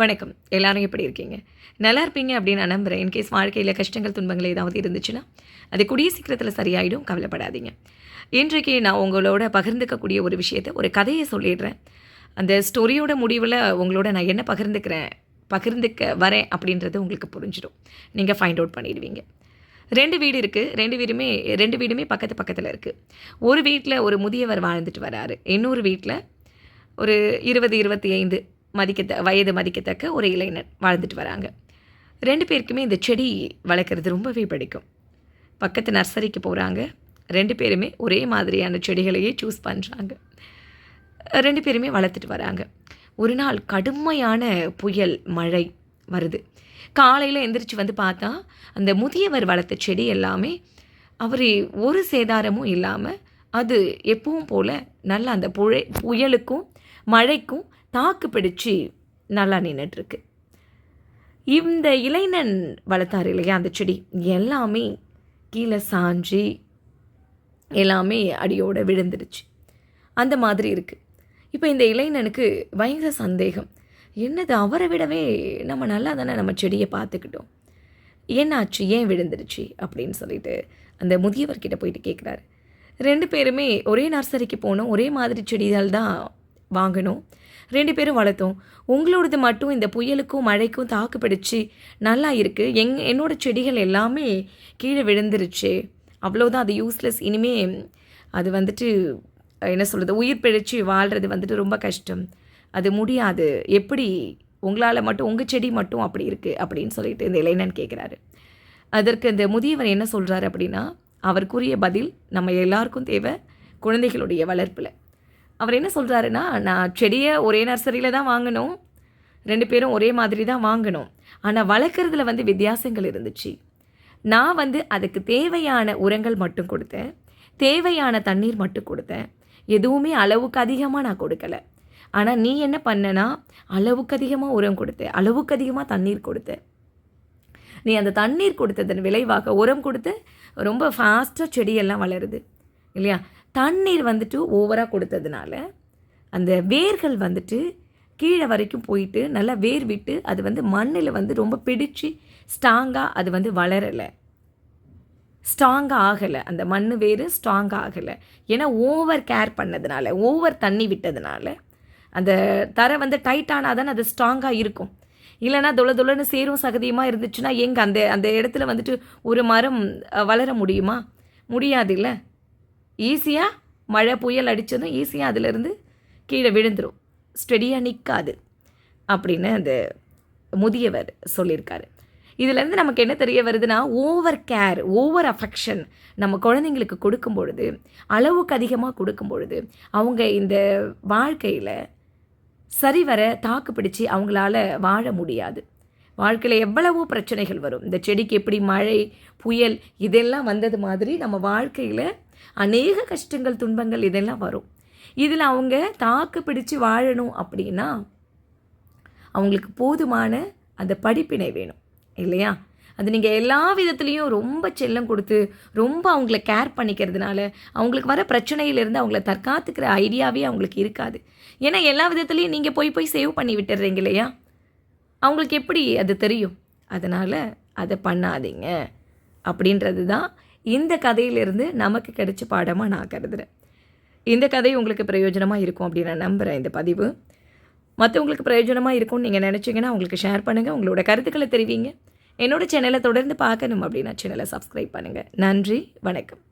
வணக்கம். எல்லாரும் எப்படி இருக்கீங்க? நல்லா இருப்பீங்க அப்படின்னு நான் நம்புகிறேன் இன்கேஸ் வாழ்க்கையில் கஷ்டங்கள் துன்பங்கள் ஏதாவது இருந்துச்சுன்னா அது கூடிய சீக்கிரத்தில் சரியாயிடும். கவலைப்படாதீங்க. இன்றைக்கு நான் உங்களோட பகிர்ந்துக்கக்கூடிய ஒரு விஷயத்தை ஒரு கதையை சொல்லிடுறேன். அந்த ஸ்டோரியோட முடிவில் உங்களோட நான் என்ன பகிர்ந்துக்கிறேன் பகிர்ந்துக்க வரேன் அப்படின்றது உங்களுக்கு புரிஞ்சிடும். நீங்கள் ஃபைண்ட் அவுட் பண்ணிடுவீங்க. ரெண்டு வீடு இருக்குது ரெண்டு வீடுமே ரெண்டு வீடுமே பக்கத்து பக்கத்தில் இருக்குது ஒரு வீட்டில் ஒரு முதியவர் வாழ்ந்துட்டு வராரு. இன்னொரு வீட்டில் ஒரு இருபது இருபத்தி ஐந்து மதிக்கத்த வயது மதிக்கத்தக்க ஒரு இளைஞர் வாழ்ந்துட்டு வராங்க. ரெண்டு பேருக்குமே இந்த செடி வளர்க்குறது ரொம்பவே பிடிக்கும். பக்கத்து நர்சரிக்கு போகிறாங்க ரெண்டு பேருமே ஒரே மாதிரியான செடிகளையே சூஸ் பண்ணுறாங்க ரெண்டு பேருமே வளர்த்துட்டு வராங்க. ஒரு நாள் கடுமையான புயல் மழை வருது. காலையில் எந்திரிச்சு வந்து பார்த்தா அந்த முதியவர் வளர்த்த செடி எல்லாமே அவர் ஒரு சேதாரமும் இல்லாமல் அது எப்பவும் போல் நல்லா அந்த புழை புயலுக்கும் மழைக்கும் தாக்கு பிடிச்சு நல்லா நின்றுட்டுருக்கு இந்த இளைஞன் வளர்த்தார் இல்லையா அந்த செடி? எல்லாமே கீழே சாஞ்சி எல்லாமே அடியோட விழுந்துடுச்சு. அந்த மாதிரி இருக்குது இப்போ இந்த இளைஞனுக்கு பயங்கர சந்தேகம். என்னது அவரை விடவே நம்ம நல்லா தானே நம்ம செடியை பார்த்துக்கிட்டோம். என்னாச்சு ஏன் விழுந்துடுச்சு அப்படின்னு சொல்லிட்டு அந்த முதியவர்கிட்ட போயிட்டு கேட்குறாரு ரெண்டு பேருமே ஒரே நர்சரிக்கு போனோம் ஒரே மாதிரி செடிகள் தான் வாங்கணும். ரெண்டு பேரும் வளர்த்தோம். உங்களோடது மட்டும் இந்த புயலுக்கும் மழைக்கும் தாக்கு பிடிச்சி நல்லா இருக்குது எங் என்னோடய செடிகள் எல்லாமே கீழே விழுந்துருச்சு. அவ்வளோதான் அது யூஸ்லெஸ் இனிமே அது வந்துட்டு என்ன சொல்கிறது உயிர் பிழைச்சி வாழ்கிறது வந்துட்டு ரொம்ப கஷ்டம். அது முடியாது. எப்படி உங்களால் மட்டும் உங்கள் செடி மட்டும் அப்படி இருக்குது அப்படின்னு சொல்லிட்டு இந்த இளைஞன் கேட்குறாரு அதற்கு இந்த முதியவர் என்ன சொல்கிறாரு அப்படின்னா அவருக்குரிய பதில் நம்ம எல்லாருக்கும் தேவை குழந்தைகளுடைய வளர்ப்பில். அவர் என்ன சொல்கிறாருன்னா நான் செடியை ஒரே நர்சரியில் தான் வாங்கணும். ரெண்டு பேரும் ஒரே மாதிரி தான் வாங்கணும். ஆனால் வளர்க்குறதுல வந்து வித்தியாசங்கள் இருந்துச்சு. நான் வந்து அதுக்கு தேவையான உரங்கள் மட்டும் கொடுத்தேன். தேவையான தண்ணீர் மட்டும் கொடுத்தேன். எதுவுமே அளவுக்கு அதிகமாக நான் கொடுக்கல. ஆனால் நீ என்ன பண்ணனா அளவுக்கு அதிகமாக உரம் கொடுத்த அளவுக்கு அதிகமாக தண்ணீர் கொடுத்த நீ அந்த தண்ணீர் கொடுத்ததன் விளைவாக உரம் கொடுத்து ரொம்ப ஃபாஸ்ட்டாக செடியெல்லாம் வளருது. இல்லையா? தண்ணீர் வந்துட்டு ஓவராக கொடுத்ததுனால அந்த வேர்கள் வந்துட்டு கீழே வரைக்கும் போயிட்டு நல்லா வேர் விட்டு அது வந்து மண்ணில் வந்து ரொம்ப பிடிச்சு ஸ்ட்ராங்காக அது வந்து வளரலை. ஸ்ட்ராங்காக ஆகலை. அந்த மண் வேறு ஸ்ட்ராங்காக ஆகலை. ஏன்னா ஓவர் கேர் பண்ணதுனால ஓவர் தண்ணி விட்டதுனால அந்த தரை வந்து டைட்டானால் தானே அது ஸ்ட்ராங்காக இருக்கும். இல்லைனா தொலை தொலைன்னு சேரும் சகதியமாக இருந்துச்சுன்னா எங்கே அந்த அந்த இடத்துல வந்துட்டு ஒரு மரம் வளர முடியுமா? முடியாது இல்லை ஈஸியாக மழை புயல் அடித்ததும் ஈஸியாக அதிலிருந்து கீழே விழுந்துடும் ஸ்டெடியாக நிற்காது அப்படின்னு அந்த முதியவர் சொல்லியிருக்காரு. இதுலேருந்து நமக்கு என்ன தெரிய வருதுன்னா ஓவர் கேர் ஓவர் அஃபெக்ஷன் நம்ம குழந்தைங்களுக்கு கொடுக்கும் பொழுது அளவுக்கு அதிகமாக கொடுக்கும் பொழுது அவங்க இந்த வாழ்க்கையில் சரிவர தாக்கு பிடிச்சி அவங்களால வாழ முடியாது. வாழ்க்கையில் எவ்வளவோ பிரச்சனைகள் வரும். இந்த செடிக்கு எப்படி மழை புயல் இதெல்லாம் வந்தது மாதிரி நம்ம வாழ்க்கையில் அநேக கஷ்டங்கள் துன்பங்கள் இதெல்லாம் வரும். இதில் அவங்க தாக்கு பிடிச்சு வாழணும் அப்படின்னா அவங்களுக்கு போதுமான அந்த படிப்பினை வேணும் இல்லையா? அது நீங்கள் எல்லா விதத்துலேயும் ரொம்ப செல்லம் கொடுத்து ரொம்ப அவங்கள கேர் பண்ணிக்கிறதுனால அவங்களுக்கு வர பிரச்சனையிலேருந்து அவங்கள தற்காத்துக்கிற ஐடியாவே அவங்களுக்கு இருக்காது. ஏன்னா எல்லா விதத்துலேயும் நீங்கள் போய் போய் சேவ் பண்ணி விட்டுறீங்க இல்லையா? அவங்களுக்கு எப்படி அது தெரியும்? அதனால் அதை பண்ணாதீங்க அப்படின்றது தான் இந்த கதையிலிருந்து நமக்கு கிடைச்ச பாடமாக நான் கருதுகிறேன் இந்த கதை உங்களுக்கு பிரயோஜனமாக இருக்கும் அப்படின்னு நான் நம்புகிறேன் இந்த பதிவு. மற்றவங்களுக்கு பிரயோஜனமாக இருக்கும்னு நீங்கள் நினச்சிங்கன்னா உங்களுக்கு ஷேர் பண்ணுங்கள் உங்களோட கருத்துக்களை தெரிவிங்க. என்னோடய சேனலை தொடர்ந்து பார்க்கணும் அப்படின்னா சேனலை சப்ஸ்கிரைப் பண்ணுங்கள் நன்றி வணக்கம்.